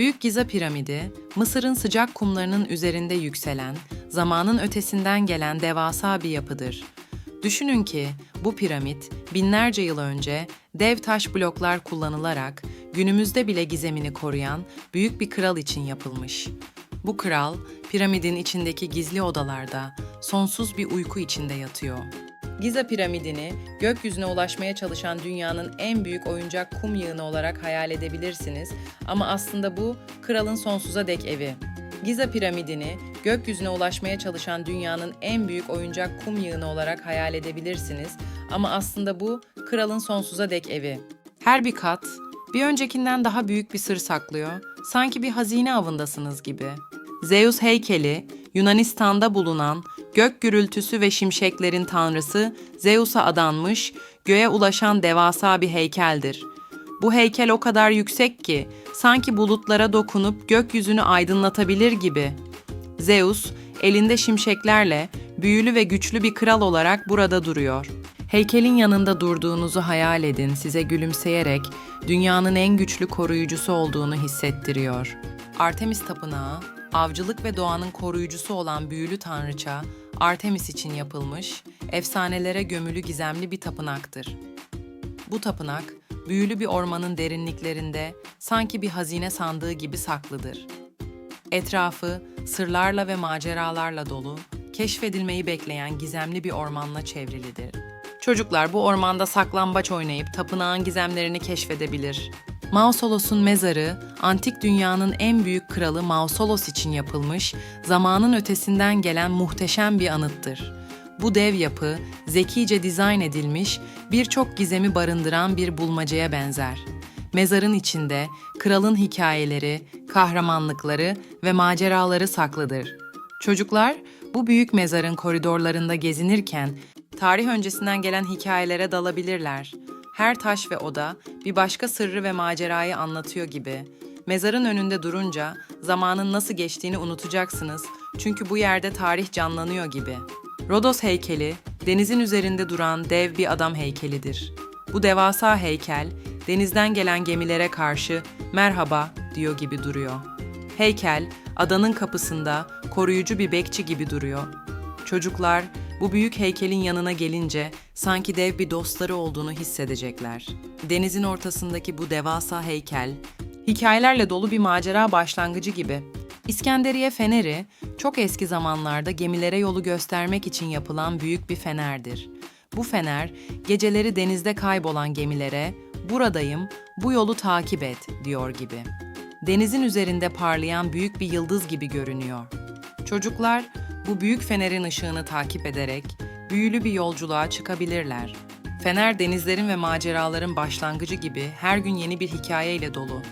Büyük Giza piramidi, Mısır'ın sıcak kumlarının üzerinde yükselen, zamanın ötesinden gelen devasa bir yapıdır. Düşünün ki bu piramit binlerce yıl önce dev taş bloklar kullanılarak günümüzde bile gizemini koruyan büyük bir kral için yapılmış. Bu kral piramidin içindeki gizli odalarda sonsuz bir uyku içinde yatıyor. Giza piramidini gökyüzüne ulaşmaya çalışan dünyanın en büyük oyuncak kum yığını olarak hayal edebilirsiniz ama aslında bu kralın sonsuza dek evi. Giza piramidini gökyüzüne ulaşmaya çalışan dünyanın en büyük oyuncak kum yığını olarak hayal edebilirsiniz ama aslında bu kralın sonsuza dek evi. Her bir kat bir öncekinden daha büyük bir sır saklıyor. Sanki bir hazine avındasınız gibi. Zeus heykeli Yunanistan'da bulunan gök gürültüsü ve şimşeklerin tanrısı Zeus'a adanmış, göğe ulaşan devasa bir heykeldir. Bu heykel o kadar yüksek ki sanki bulutlara dokunup gökyüzünü aydınlatabilir gibi. Zeus elinde şimşeklerle büyülü ve güçlü bir kral olarak burada duruyor. Heykelin yanında durduğunuzu hayal edin, size gülümseyerek dünyanın en güçlü koruyucusu olduğunu hissettiriyor. Artemis Tapınağı, avcılık ve doğanın koruyucusu olan büyülü tanrıça Artemis için yapılmış, efsanelere gömülü gizemli bir tapınaktır. Bu tapınak, büyülü bir ormanın derinliklerinde sanki bir hazine sandığı gibi saklıdır. Etrafı sırlarla ve maceralarla dolu, keşfedilmeyi bekleyen gizemli bir ormanla çevrilidir. Çocuklar bu ormanda saklambaç oynayıp tapınağın gizemlerini keşfedebilir. Mausolos'un mezarı, antik dünyanın en büyük kralı Mausolos için yapılmış, zamanın ötesinden gelen muhteşem bir anıttır. Bu dev yapı, zekice dizayn edilmiş, birçok gizemi barındıran bir bulmacaya benzer. Mezarın içinde kralın hikayeleri, kahramanlıkları ve maceraları saklıdır. Çocuklar bu büyük mezarın koridorlarında gezinirken tarih öncesinden gelen hikayelere dalabilirler. Her taş ve oda bir başka sırrı ve macerayı anlatıyor gibi. Mezarın önünde durunca zamanın nasıl geçtiğini unutacaksınız çünkü bu yerde tarih canlanıyor gibi. Rodos heykeli, denizin üzerinde duran dev bir adam heykelidir. Bu devasa heykel, denizden gelen gemilere karşı merhaba diyor gibi duruyor. Heykel, adanın kapısında koruyucu bir bekçi gibi duruyor. Çocuklar bu büyük heykelin yanına gelince sanki dev bir dostları olduğunu hissedecekler. Denizin ortasındaki bu devasa heykel, hikayelerle dolu bir macera başlangıcı gibi. İskenderiye feneri, çok eski zamanlarda gemilere yolu göstermek için yapılan büyük bir fenerdir. Bu fener, geceleri denizde kaybolan gemilere, buradayım, bu yolu takip et diyor gibi. Denizin üzerinde parlayan büyük bir yıldız gibi görünüyor. Çocuklar bu büyük fenerin ışığını takip ederek büyülü bir yolculuğa çıkabilirler. Fener denizlerin ve maceraların başlangıcı gibi her gün yeni bir hikayeyle dolu.